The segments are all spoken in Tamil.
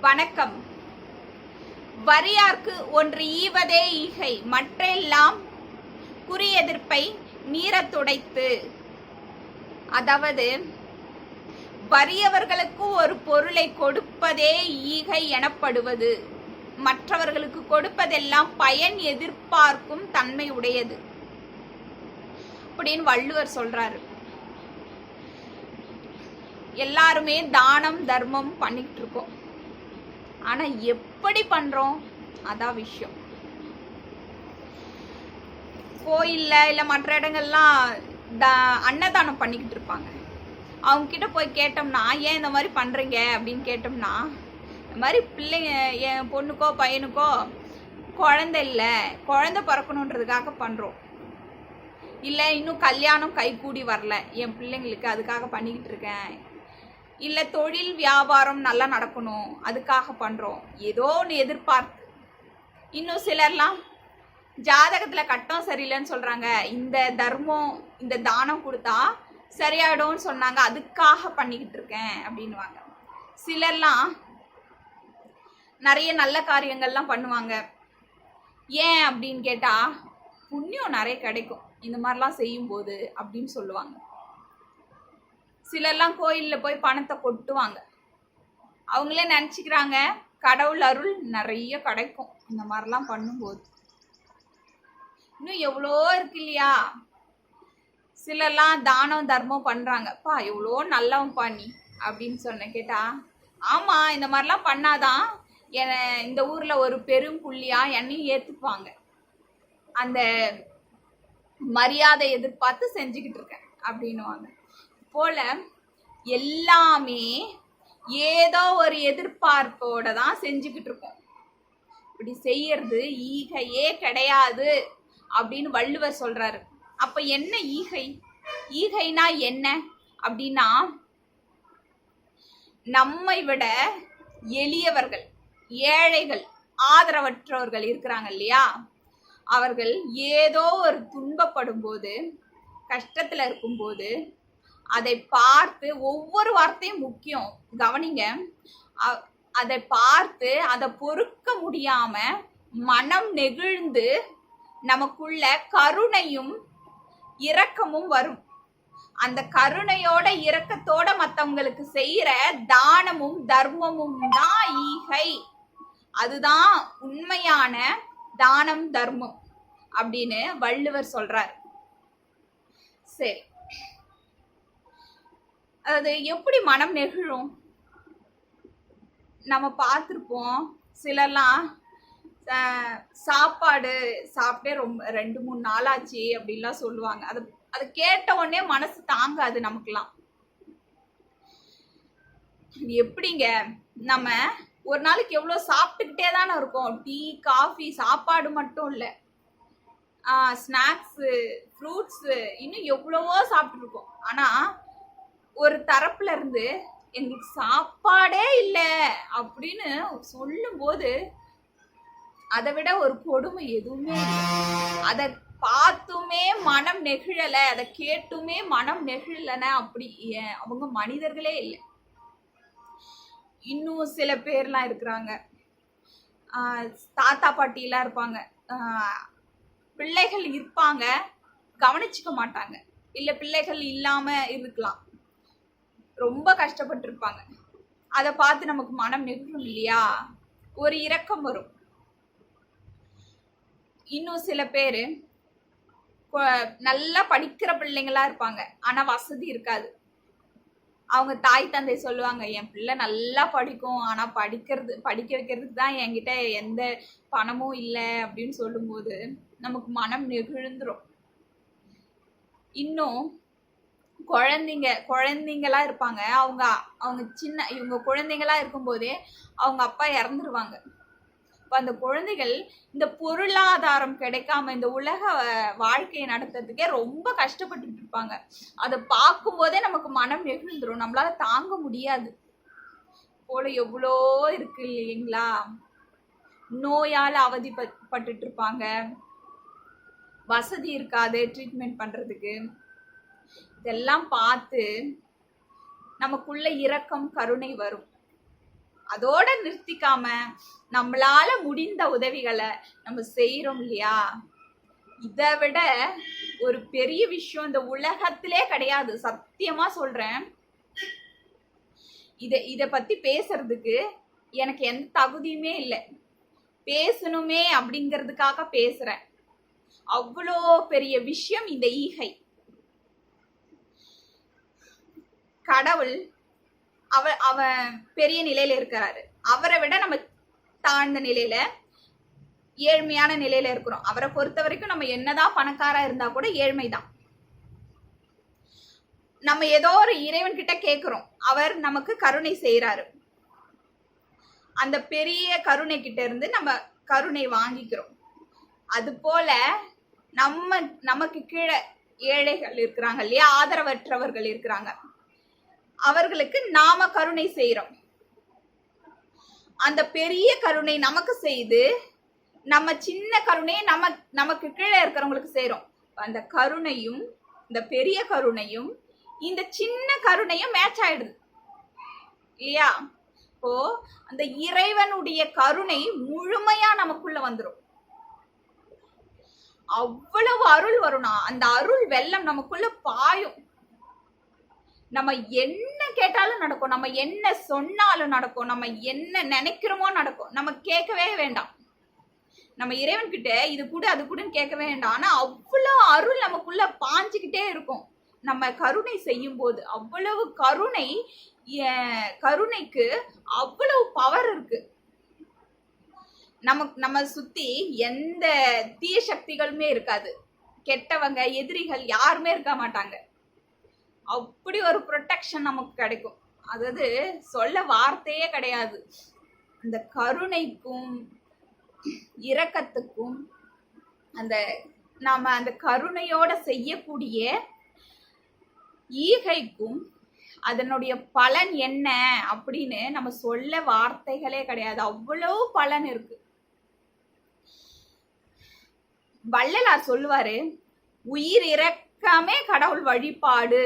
வணக்கம். வரியார்க்கு ஒன்று ஈவதே ஈகை மற்றெல்லாம் குறியெதிர்ப்பை மீறத் துடைத்து. அதாவது வறியவர்களுக்கு ஒரு பொருளை கொடுப்பதே ஈகை எனப்படுவது. மற்றவர்களுக்கு கொடுப்பதெல்லாம் பயன் எதிர்பார்க்கும் தன்மை உடையது அப்படின்னு வள்ளுவர் சொல்றாரு. எல்லாருமே தானம் தர்மம் பண்ணிட்டு இருக்கோம். ஆனால் எப்படி பண்ணுறோம் அதான் விஷயம். கோயிலில் இல்லை மற்ற இடங்கள்லாம் த- அன்னதானம் பண்ணிக்கிட்டு இருப்பாங்க. அவங்கக்கிட்ட போய் கேட்டோம்னா ஏன் இந்த மாதிரி பண்ணுறீங்க அப்படின்னு கேட்டோம்னா இந்த மாதிரி பிள்ளைங்க என் பொண்ணுக்கோ பையனுக்கோ குழந்தை இல்லை. குழந்தை பிறக்கணுன்றதுக்காக பண்ணுறோம் இல்லை இன்னும் கல்யாணம் கைகூடி வரல. என் பிள்ளைங்களுக்கு அதுக்காக பண்ணிக்கிட்டு இருக்கேன். இல்லை தொழில் வியாபாரம் நல்லா நடக்கணும் அதுக்காக பண்ணுறோம் ஏதோ ஒன்று எதிர்பார்த்து இன்னும் சிலர்லாம் ஜாதகத்தில் கட்டம் சரியில்லைன்னு சொல்கிறாங்க இந்த தர்மம் இந்த தானம் கொடுத்தா சரியாயிடும்னு சொன்னாங்க அதுக்காக பண்ணிக்கிட்டு இருக்கேன் அப்படின்வாங்க சிலர்லாம் நிறைய நல்ல காரியங்கள்லாம் பண்ணுவாங்க. ஏன் அப்படின்னு கேட்டால் புண்ணியம் நிறைய கிடைக்கும். இந்த மாதிரிலாம் செய்யும்போது அப்படின்னு சொல்லுவாங்க. சிலர்லாம் கோயிலில் போய் பணத்தை கொட்டுவாங்க. அவங்களே நினச்சிக்கிறாங்க கடவுள் அருள் நிறைய கிடைக்கும். இந்த மாதிரிலாம் பண்ணும்போது. இன்னும் எவ்வளோ இருக்கு இல்லையா? சிலர்லாம் தானம் தர்மம் பண்ணுறாங்க பா எவ்வளோ நல்லவன் பண்ணி அப்படின்னு சொன்ன கேட்டா ஆமாம் இந்த மாதிரிலாம் பண்ணாதான் என இந்த ஊரில் ஒரு பெரும் புள்ளியாக என்னையும் ஏற்றுப்பாங்க அந்த மரியாதை எதிர்பார்த்து செஞ்சுக்கிட்டு இருக்கேன் அப்படின்னுவாங்க. போல எல்லாமே ஏதோ ஒரு எதிர்பார்ப்போட தான் செஞ்சுக்கிட்டு இருக்கோம். இப்படி செய்யறது ஈகையே கிடையாது அப்படின்னு வள்ளுவர் சொல்றாரு. அப்ப என்ன ஈகை? ஈகைனா என்ன? அப்படின்னா நம்மை விட எளியவர்கள் ஏழைகள் ஆதரவற்றவர்கள் இருக்கிறாங்க இல்லையா? அவர்கள் ஏதோ ஒரு துன்பப்படும் போது கஷ்டத்துல இருக்கும்போது அதை பார்த்து ஒவ்வொரு வார்த்தையும் முக்கியம். கவனிங்க. அதை பார்த்து அதை பொறுக்க முடியாம மனம் நெகிழ்ந்து நமக்குள்ள கருணையும் இரக்கமும் வரும். அந்த கருணையோட இரக்கத்தோட மத்தவங்களுக்கு செய்யற தானமும் தர்மமும் தான் ஈகை. அதுதான் உண்மையான தானம் தர்மம் அப்படின்னு வள்ளுவர் சொல்றார். சரி. அது எப்படி மனம் நெகிழும்? நம்ம பார்த்துருப்போம் சிலர்லாம் சாப்பாடு சாப்பிட்டே ரொம்ப ரெண்டு மூணு நாளாச்சு அப்படின்லாம் சொல்லுவாங்க. அது அது கேட்ட உடனே மனசு தாங்காது நமக்குலாம் எப்படிங்க? நம்ம ஒரு நாளைக்கு எவ்வளோ சாப்பிட்டுக்கிட்டே தானே இருக்கோம். டீ காஃபி சாப்பாடு மட்டும் இல்லை. ஸ்நாக்ஸு ஃப்ரூட்ஸு இன்னும் எவ்வளவோ சாப்பிட்ருக்கோம் ஆனால் ஒரு தரப்புல இருந்து எங்களுக்கு சாப்பாடே இல்லை அப்படின்னு சொல்லும்போது அதை விட ஒரு கொடுமை எதுவுமே இல்லை. அதை பார்த்துமே மனம் நெகிழலை அதை கேட்டுமே மனம் நெகிழலைன்னா அப்படி ஏன் அவங்க மனிதர்களே இல்லை. இன்னும் சில பேர்லாம் இருக்கிறாங்க. தாத்தா பாட்டிலாம் இருப்பாங்க. பிள்ளைகள் இருப்பாங்க. கவனிச்சுக்க மாட்டாங்க. இல்லை பிள்ளைகள் இல்லாமல் இருக்கலாம். ரொம்ப கஷ்டப்பட்டிருப்பாங்க. அதை பார்த்து நமக்கு மனம் நெகிழும் இல்லையா? ஒரு இரக்கம் வரும். இன்னும் சில பேர் நல்லா படிக்கிற பிள்ளைங்களா இருப்பாங்க. ஆனா வசதி இருக்காது. அவங்க தாய் தந்தை சொல்லுவாங்க என் பிள்ளை நல்லா படிக்கும். ஆனா படிக்கிறது படிக்க வைக்கிறதுக்கு தான் என்கிட்ட எந்த பணமும் இல்லை. அப்படின்னு சொல்லும்போது நமக்கு மனம் நெகிழ்ந்துரும். இன்னும் குழந்தைங்க குழந்தைங்களா இருப்பாங்க. அவங்க அவங்க சின்ன இவங்க குழந்தைங்களா இருக்கும்போதே அவங்க அப்பா இறந்துருவாங்க. இப்போ அந்த குழந்தைகள் இந்த பொருளாதாரம் கிடைக்காம இந்த உலக வாழ்க்கையை நடத்துறதுக்கே ரொம்ப கஷ்டப்பட்டுட்டு இருப்பாங்க. அதை பார்க்கும்போதே நமக்கு மனம் நெகிழ்ந்துடும் நம்மளால தாங்க முடியாது. போல எவ்வளோ இருக்கு இல்லைங்களா? நோயால் அவதிப்பட்டுட்டு இருப்பாங்க. வசதி இருக்காது ட்ரீட்மெண்ட் பண்ணுறதுக்கு இதெல்லாம் பார்த்து நமக்குள்ள இரக்கம் கருணை வரும். அதோட நிறுத்திக்காம நம்மளால முடிந்த உதவிகளை நம்ம செய்யறோம் இல்லையா? இதை விட ஒரு பெரிய விஷயம் இந்த உலகத்திலே கிடையாது. சத்தியமா சொல்றேன். இத இத பத்தி பேசுறதுக்கு எனக்கு எந்த தகுதியுமே இல்லை. பேசணுமே அப்படிங்கிறதுக்காக பேசுறேன். அவ்வளோ பெரிய விஷயம் இந்த ஈகை. கடவுள் அவ அவன் பெரிய நிலையில இருக்கிறாரு. அவரை விட நம்ம தாழ்ந்த நிலையில ஏழ்மையான நிலையில இருக்கிறோம். அவரை பொறுத்த வரைக்கும் நம்ம என்னதான் பணக்காரா இருந்தா கூட ஏழ்மைதான். நம்ம ஏதோ ஒரு இறைவன் கிட்ட கேக்குறோம் அவர் நமக்கு கருணை செய்யறாரு அந்த பெரிய கருணை கிட்ட இருந்து நம்ம கருணை வாங்கிக்கிறோம். அது போல நம்ம நமக்கு கீழே ஏழைகள் இருக்கிறாங்க இல்லையா? ஆதரவற்றவர்கள் இருக்கிறாங்க. அவர்களுக்கு நாம கருணை செய்யறோம் அந்த பெரிய கருணை நமக்கு செய்து நம்ம சின்ன கருணையை நம்ம நமக்கு கீழே இருக்கிறவங்களுக்கு செய்யறோம் அந்த கருணையும் இந்த பெரிய கருணையும் இந்த சின்ன கருணையும் மேட்ச் ஆயிடுது. இல்லையா? இப்போ அந்த இறைவனுடைய கருணை முழுமையா நமக்குள்ள வந்துடும் அவ்வளவு அருள் வரும்னா அந்த அருள் வெள்ளம் நமக்குள்ள பாயும். நம்ம என்ன கேட்டாலும் நடக்கும். நம்ம என்ன சொன்னாலும் நடக்கும். நம்ம என்ன நினைக்கிறோமோ நடக்கும். நம்ம கேட்கவே வேண்டாம். நம்ம இறைவன் கிட்ட இது கூட அது கூடன்னு கேட்கவே வேண்டாம். ஆனா அவ்வளோ அருள் நமக்குள்ள பாஞ்சுக்கிட்டே இருக்கும். நம்ம கருணை செய்யும் போது அவ்வளவு கருணை கருணைக்கு அவ்வளவு பவர் இருக்கு. நமக்கு நம்ம சுத்தி எந்த தீய சக்திகளுமே இருக்காது. கெட்டவங்க எதிரிகள் யாருமே இருக்க மாட்டாங்க. அப்படி ஒரு ப்ரொடெக்ஷன் நமக்கு கிடைக்கும். அதாவது சொல்ல வார்த்தையே கிடையாது. அந்த கருணைக்கும் இரக்கத்துக்கும் அந்த நாம அந்த கருணையோட செய்யக்கூடிய ஈகைக்கும் அதனுடைய பலன் என்ன அப்படின்னு நம்ம சொல்ல வார்த்தைகளே கிடையாது. அவ்வளோ பலன் இருக்கு. வள்ளலார் சொல்லுவாரு உயிர் இறக்கமே கடவுள் வழிபாடு.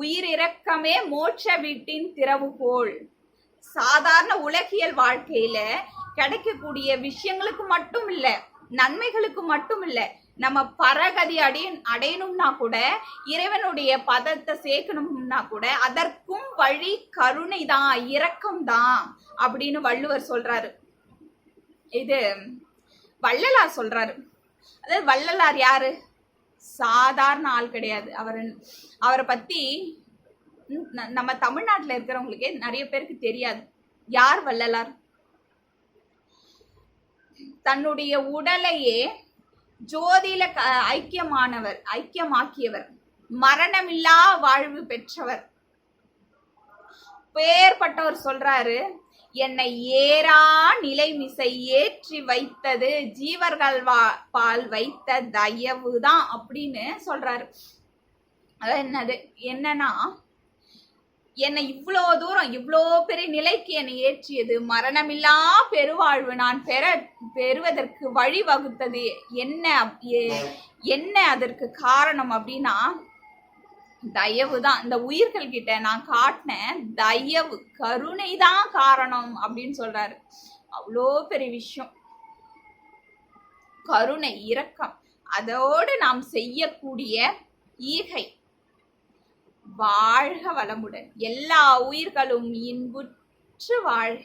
உயிரிறக்கமே மோட்ச வீட்டின் திறவுகோல் சாதாரண உலகியல் வாழ்க்கையில கிடைக்கக்கூடிய விஷயங்களுக்கு மட்டும் இல்ல நன்மைகளுக்கு மட்டும் இல்ல நம்ம பரகதி அடைய அடையணும்னா கூட இறைவனுடைய பதத்தை சேர்க்கணும்னா கூட அதற்கும் வழி கருணை தான் இரக்கம் தான் அப்படின்னு வள்ளுவர் சொல்றாரு. இது வள்ளலார் சொல்றாரு. அதாவது வள்ளலார் யாரு? சாதாரண ஆள் கிடையாது. அவர் அவரை பத்தி நம்ம தமிழ்நாட்டில் இருக்கிறவங்களுக்கே நிறைய பேருக்கு தெரியாது. யார் வள்ளலார்? தன்னுடைய உடலையே ஜோதியில க- ஐக்கியமானவர் ஐக்கியமாக்கியவர் மரணமில்லா வாழ்வு பெற்றவர். பேர்பட்டவர் சொல்றாரு என்னை ஏறா நிலைமிசை ஏற்றி வைத்தது ஜீவர்கள் வா- பால் வைத்த தயவுதான் அப்படின்னு சொல்றாரு. அது என்னது? என்னன்னா என்னை இவ்வளோ தூரம் இவ்வளோ பெரிய நிலைக்கு என்னை ஏற்றியது மரணமில்லா பெருவாழ்வு நான் பெற பெறுவதற்கு வழி வகுத்தது என்ன என்ன அதற்கு காரணம் அப்படின்னா தயவு தான் இந்த உயிர்கள் கிட்ட நான் காட்டினேன் தயவு கருணை தான் காரணம் அப்படின்னு சொல்றாரு. அவ்வளோ பெரிய விஷயம். கருணை இரக்கம். அதோடு நாம் செய்யக்கூடிய ஈகை. வாழ்க வளமுடன். எல்லா உயிர்களும் இன்புற்று வாழ்க.